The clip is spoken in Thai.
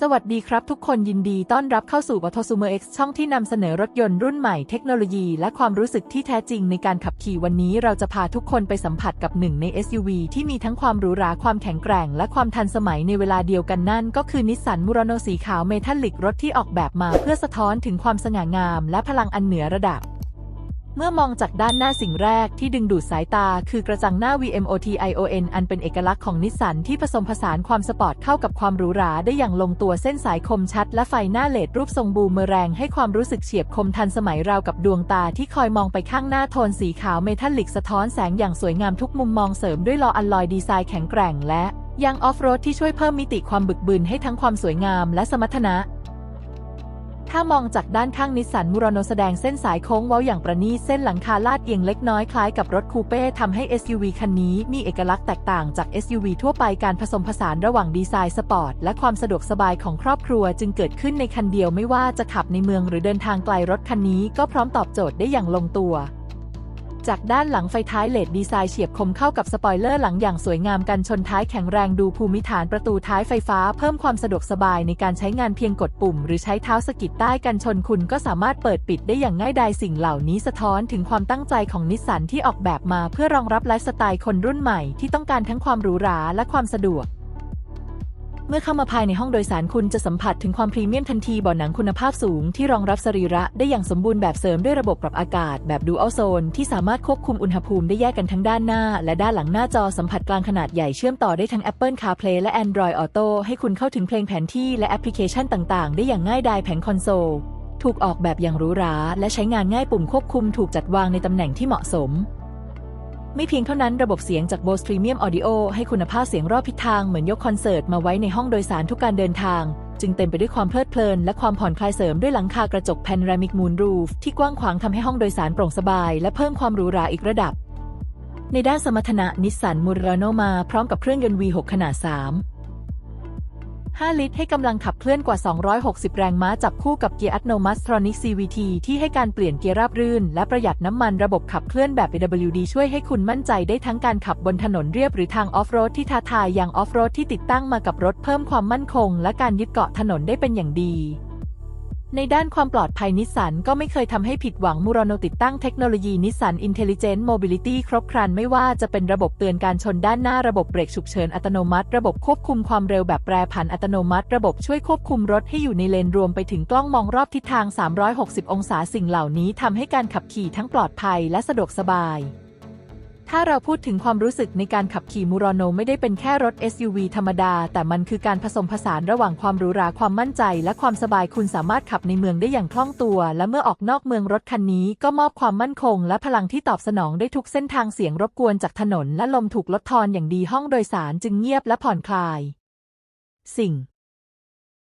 สวัสดีครับทุกคนยินดีต้อนรับเข้าสู่ a u t o s u m e r X ช่องที่นำเสนอรถยนต์รุ่นใหม่เทคโนโลยี และความรู้สึกที่แท้จริงในการขับขี่วันนี้เราจะพาทุกคนไปสัมผัสกับหนึ่งใน SUV ที่มีทั้งความหรูหราความแข็งแกร่ง และความทันสมัยในเวลาเดียวกันนั่น ก็คือนิสสันมูร a โนสีขาวเมทัลลิกรถที่ออกแบบมา เพื่อสะท้อนถึงความสง่างาม และพลังอันเหนือระดับ เมื่อมองจากด้านหน้าสิ่งแรกที่ดึงดูดสายตาคือกระจังหน้า VMOTION อันเป็นเอกลักษณ์ของนิสสันที่ผสมผสานความสปอร์ตเข้ากับความหรูหราได้อย่างลงตัวเส้นสายคมชัด และไฟหน้าเลดรูปทรงบูมเมอแรงให้ความรู้สึกเฉียบคมทันสมัยราวกับดวงตาที่คอยมองไปข้างหน้าโทนสีขาวเมทัลลิกสะท้อนแสงอย่างสวยงามทุกมุมมองเสริมด้วยลออัลลอยดีไซน์แข็งแกร่งและยางออฟโรดที่ช่วยเพิ่มมิติความบึกบึนให้ทั้งความสวยงามและสมรรถนะ ถ้ามองจากด้านข้างนิสสันมูรโนแสดงเส้นสายโค้งเว้าอย่างประณีตเส้นหลังคาลาดเอียงเล็กน้อยคล้ายกับรถคูเป้ทำให้ SUV คันนี้มีเอกลักษณ์แตกต่างจาก SUV ทั่วไปการผสมผสานระหว่างดีไซน์สปอร์ตและความสะดวกสบายของครอบครัวจึงเกิดขึ้นในคันเดียวไม่ว่าจะขับในเมืองหรือเดินทางไกลรถคันนี้ก็พร้อมตอบโจทย์ได้อย่างลงตัว จากด้านหลังไฟท้ายเลดดีไซน์เฉียบคมเข้ากับสปอยเลอร์หลังอย่างสวยงามกันชนท้ายแข็งแรงดูภูมิฐานประตูท้ายไฟฟ้าเพิ่มความสะดวกสบายในการใช้งานเพียงกดปุ่ม หรือใช้เท้าสกิดใต้กันชนคุณก็สามารถเปิดปิดได้อย่างง่ายดายสิ่งเหล่านี้สะท้อนถึงความตั้งใจของนิสสันที่ออกแบบมาเพื่อรองรับไลฟ์สไตล์คนรุ่นใหม่ที่ต้องการทั้งความหรูหราและความสะดวก มื่อเข้ามาภายในห้องโดยสารคุณจะสัมผัสถึงความพรีเมียมทันทีบาะหนังคุณภาพสูงที่รองรับสรีระได้อย่างสมบูรณ์แบบเสริมด้วยระบบปรับอากาศแบบดูอัลโซนที่สามารถควบคุมอุณหภูมิได้แยกกันทั้งด้านหน้า และด้านหลังหน้าจอสัมผัสกลางขนาดใหญ่เชื่อมต่อได้ทั้ง Apple CarPlay และ Android Auto ให้คุณเข้าถึงเพลงแผนที่และแอปพลิเคชันต่าง ๆ ได้อย่างง่ายดายแผงคอนโซลถูกออกแบบอย่างหรูหราและใช้งานง่ายปุ่มควบคุมถูกจัดวางในตำแหน่งที่เหมาะสม ไม่เพียงเท่านั้นระบบเสียงจาก Bose Premium Audio ให้คุณภาพเสียงรอบทิศทางเหมือนยกคอนเสิร์ตมาไว้ในห้องโดยสารทุกการเดินทาง จึงเต็มไปด้วยความเพลิดเพลิน และความผ่อนคลายเสริมด้วยหลังคากระจกแพนรามิกมูนรูฟที่กว้างขวางทำให้ห้องโดยสารโปร่งสบาย และเพิ่มความหรูหราอีกระดับ ในด้านสมรรถนะนิสสันมูร a โนมาพร้อมกับเครื่องยนต์ V6 ขนาด 3 5 ลิตรให้กำลังขับเคลื่อนกว่า 260 แรงม้าจับคู่กับเกียร์อัตโนมัติทรอนิก CVT ที่ให้การเปลี่ยนเกียร์ราบรื่น และประหยัดน้ำมันระบบขับเคลื่อนแบบ AWD ช่วยให้คุณมั่นใจได้ทั้งการขับบนถนนเรียบหรือทางออฟโรดที่ท้าทายอย่างออฟโรดที่ติดตั้งมากับรถเพิ่มความมั่นคง และการยึดเกาะถนนได้เป็นอย่างดี ในด้านความปลอดภัยนิสสันก็ไม่เคยทำให้ผิดหวังมูร a โนติดตั้งเทคโนโลยีนิสสัน Intelligent Mobility ครบครันไม่ว่าจะเป็นระบบเตือนการชนด้านหน้าระบบเบรกฉุกเฉินอัตโนมัติ ระบบควบคุมความเร็วแบบแปรผันอัตโนมัติ ระบบช่วยควบคุมรถให้อยู่ในเลนรวมไปถึงกล้องมองรอบทิศทาง 360 องศาสิ่งเหล่านี้ทำให้การขับขี่ทั้งปลอดภัยและสะดวกสบาย ถ้าเราพูดถึงความรู้สึกในการขับขี่มูร a โนไม่ได้เป็นแค่รถ SUV ธรรมดา แต่มันคือการผสมผสานระหว่างความหรูหราความมั่นใจ และความสบายคุณสามารถขับในเมืองได้อย่างคล่องตัว และเมื่อออกนอกเมืองรถคันนี้ก็มอบความมั่นคง และพลังที่ตอบสนองได้ทุกเส้นทางเสียงรบกวนจากถนน และลมถูกลดทอนอย่างดีห้องโดยสารจึงเงียบและผ่อนคลาย สิ่ง